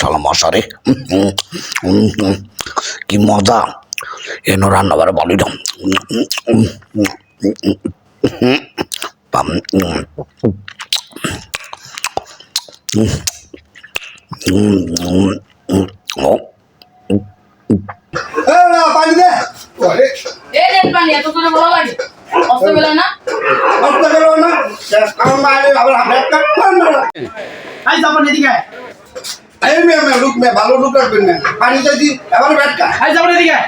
শালা মশারে কি মজা। এনো রান্না বারে বলি না পানি দে। এ পানি এত করে ভালো লাগে। অস্ত বেলা না? কষ্ট করো না আমার মায়ের আবার হাত কাট না আই যাবেন এদিকে। এই মেয়ে মেয়ে লুক মেয়ে ভালো লুক না। পানি আই এদিকে।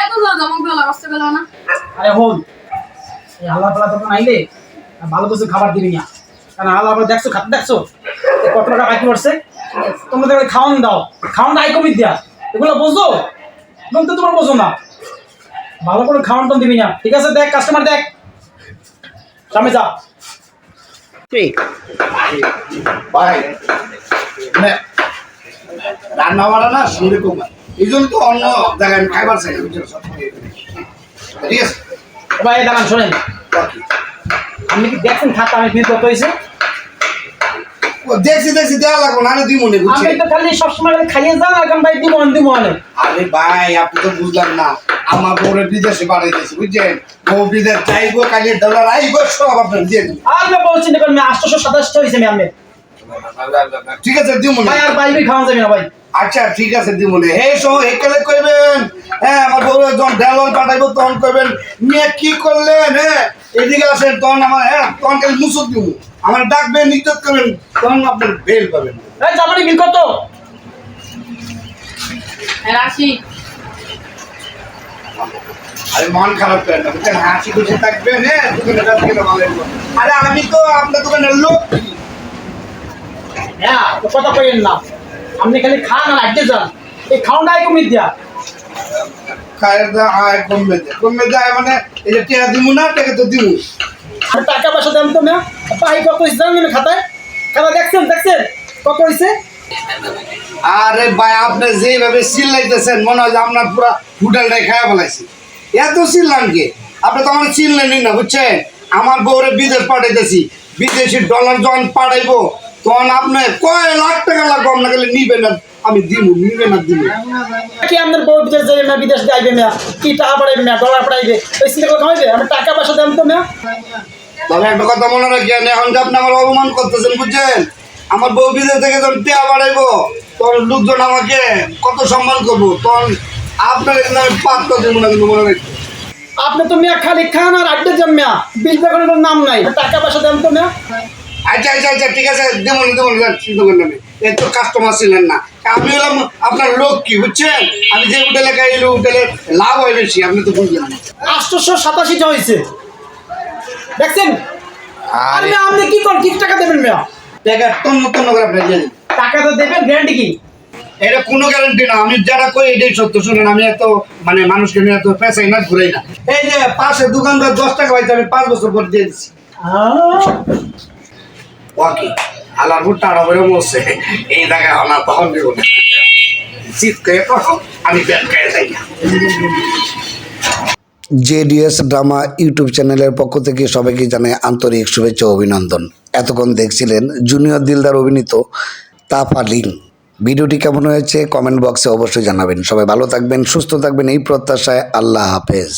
এত অস্ত না। আরে এই আল্লাহ পালা তখন আইলে? ভালো কিছু খাবার দিবি না। কারণ আল্লাহ পালা দেখছ খাতে দেখছ? কত টাকা বাকি পড়ছে তোমাদের খাওয়ান দাও। খাওয়ান দাও কমিয়ে দেয়া এগুলো বোঝো? তোমার বোঝো না। ভালো করে খাওয়ান তো দিবি না। ঠিক আছে দেখ কাস্টমার দেখ। সামনে যা। ভাই মানে রান্না বাড়া না। কমার এই জন্য তো অন্য জায়গায় খাইবার চাই ঠিক আছে? ভাই দাঁড়ান শোনেন। আপনি কি দেখছেন খাতা? আমি বিল কত হয়েছে দেখছি দেখছি দেওয়া লাগবো না আমি দিব মনে আমি তো খালি সবসময় খাইয়ে যান এখন ভাই দিব দিব অনেক আরে ভাই আপনি তো বুঝলাম না। আমার বউরে বিদেশে বাড়াইতেছি বুঝছেন? বউ বিদেশ চাইব কালি ডলার আইবো সব আপনার দিয়ে দিন আর আমি বলছি না কারণ আটশোশো সাতাশটা হয়েছে আমি আমি ঠিক আছে দিব মনে ভাই আর বাইরে খাওয়া যাবে না ভাই। আচ্ছা ঠিক আছে দিব হে সো একেলে কইবেন? হ্যাঁ আমার বউ যখন ডলার পাঠাইবো তখন কইবেন মেয়ে কি করলেন হ্যাঁ এদিকে আসেন তখন আমার হ্যাঁ তখন খালি মুসুক দিব আমার ডাকবেন নিত্যত করবেন তখন আপনার বেল পাবেন। এই জামানি বিল কত? হ্যাঁ রাশি আরে মন খারাপ করেন না বুঝছেন? হাসি খুশি থাকবেন হ্যাঁ দোকানে কাজ করে আরে আমি তো আপনার দোকানের লোক। হ্যাঁ কথা কইেন না। আপনি খালি খান আর আড্ডে যান। এই খাওয়াটাই কমিয়ে দিয়া। খায়ের দা আয় কমবে কমবে যায় মানে এই যে টেকা দিমু না টেকা তো দিমু। আর টাকা পয়সা দেন তো না। পাই কত হয়েছে জানেন খাতায়? খাতা দেখছেন দেখছেন? কত হয়েছে আরে ভাই আপনি যেভাবে চিল্লাইতেছেন মনে হয় আপনার পুরা হোটেলটাই খাওয়া ফেলাইছি। এত চিল্লান কে? আপনি তো আমার চিনলেনই না বুঝছেন? আমার বউরে বিদেশ পাঠাইতেছি বিদেশি ডলার যখন পাঠাইবো তখন আপনি কয় লাখ টাকা লাগবে আপনাকে নিবে না আমি দিব নিবে না দিব কি আপনার বউ বিদেশ যাইবে না বিদেশ যাইবে না? কি টাকা পাঠাইবে না ডলার পাঠাইবে? ওই চিন্তা করে খাওয়াইবে আমি টাকা পয়সা দেন তো না? তবে একটা কথা মনে রাখেন এখন যে আপনি আমার অপমান করতেছেন বুঝছেন? আমার বউ বিদেশ থেকে যখন টেয়া বাড়াইবো তখন লোকজন আমাকে কত সম্মান করব তখন আপনার এখানে আমি দেবো না কিন্তু মনে রাখবেন আপনি তো মেয়া খালি খান আর আড্ডে যান মেয়া। বিল পে করার নাম নাই। টাকা পয়সা দেন তো মেয়া। আচ্ছা আচ্ছা আচ্ছা ঠিক আছে দেবো না দেবো না চিন্তা করেন না। এর তো কাস্টমার ছিলেন না। আমি হলাম আপনার লোক কি বুঝছেন? আমি যে হোটেলে খাইলে হোটেলে লাভ হয় বেশি আপনি তো বুঝলেন না। আটশোশো সাতাশিটা হয়েছে। দেখছেন? আরে। আপনি কি করেন? কি টাকা দেবেন মেয়া? টাকা তন্ন তন্ন করে আপনি টাকা তো দেবেন গ্যারান্টি কি? এটা কোনো গ্যারান্টি না। আমি যারা কই এটাই সত্য, শুনেন, আমি এত মানে মানুষকে নিয়ে এত পেশাই না, ঘুরাই না। এই যে পাশে দোকানদার দশ টাকা পাইতে, আমি পাঁচ বছর পর দিয়ে দিচ্ছি ওকে আলার ভুট্টা মরছে। এই জায়গায় আমার তখন করে আমি ব্যাট যাই না। জেডিএস ড্রামা ইউটিউব চ্যানেলের পক্ষ থেকে সবাইকে জানাই আন্তরিক শুভেচ্ছা অভিনন্দন। এতক্ষণ দেখছিলেন জুনিয়র দিলদার অভিনীত লিং। ভিডিওটি কেমন হয়েছে কমেন্ট বক্সে অবশ্যই জানাবেন। সবাই ভালো থাকবেন, সুস্থ থাকবেন, এই প্রত্যাশায় আল্লাহ হাফেজ।